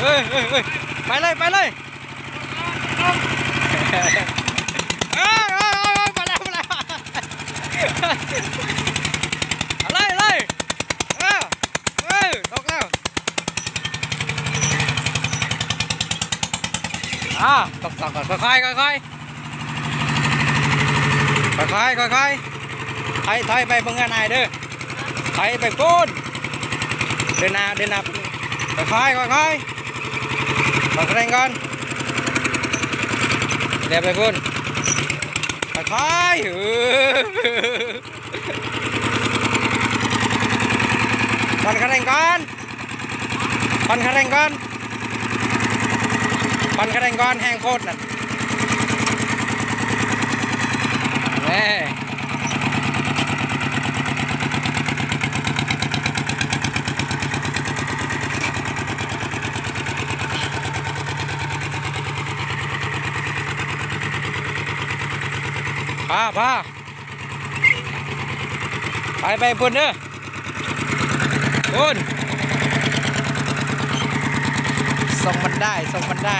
เฮ้ยเฮ้ยเฮ้ยไปเลยไปเลยเอ้ยเอ้ยเอ้ยเอ้ยไปแล้วไปแล้วอาเลยเลยเออเออตกแล้วอ่าตกตกก่อนค่อยๆค่อยๆค่อยๆค่อยๆถอยถอยไปเบิ่งกันนายเด้อถอยไปปูนเดินหน้าเดินหน้าค่อยๆค่อยๆ บอกแรงก่อนเดี๋ยวไปปูนค่อยๆเออผ่อนคันเร่งก่อนผ่อนคันเร่งก่อนผ่อนคันเร่งก่อนแห้งโคตรน่ะแม่ พาพาไปไปปุ่นเด้อปุ่นส่งมันได้ส่งมันได้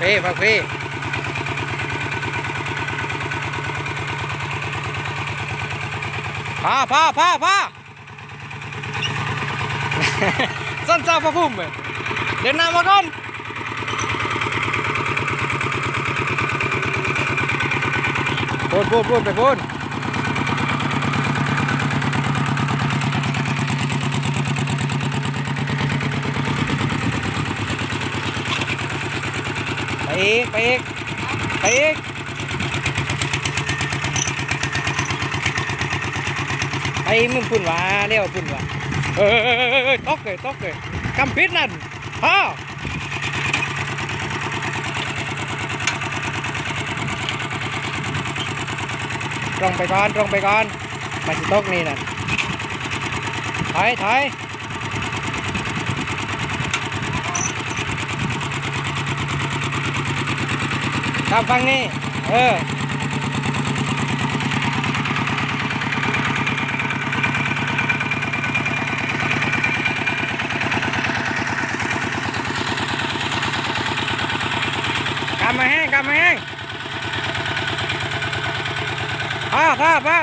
พี่พักพี่ พาพาพาพาสั้นจ้าพระพุ่มเดินหน้ามาก่อนพูดพูดพูดไปพูดไปอีกไปอีกไปอีก อ้มึงพุ่นว่าเรียกว่าพุ่นว่าเอ้ยเอ้ยเอ้ยเอ้ยตกเลยตกเลยกำพิษนั่นพ่อตรงไปก่อนตรงไปก่อนมาสิตกนี่น่ะถอยถอยตามฟังนี่เออำมาแห้งกำมาแห้งพ่อพ่อพ่อ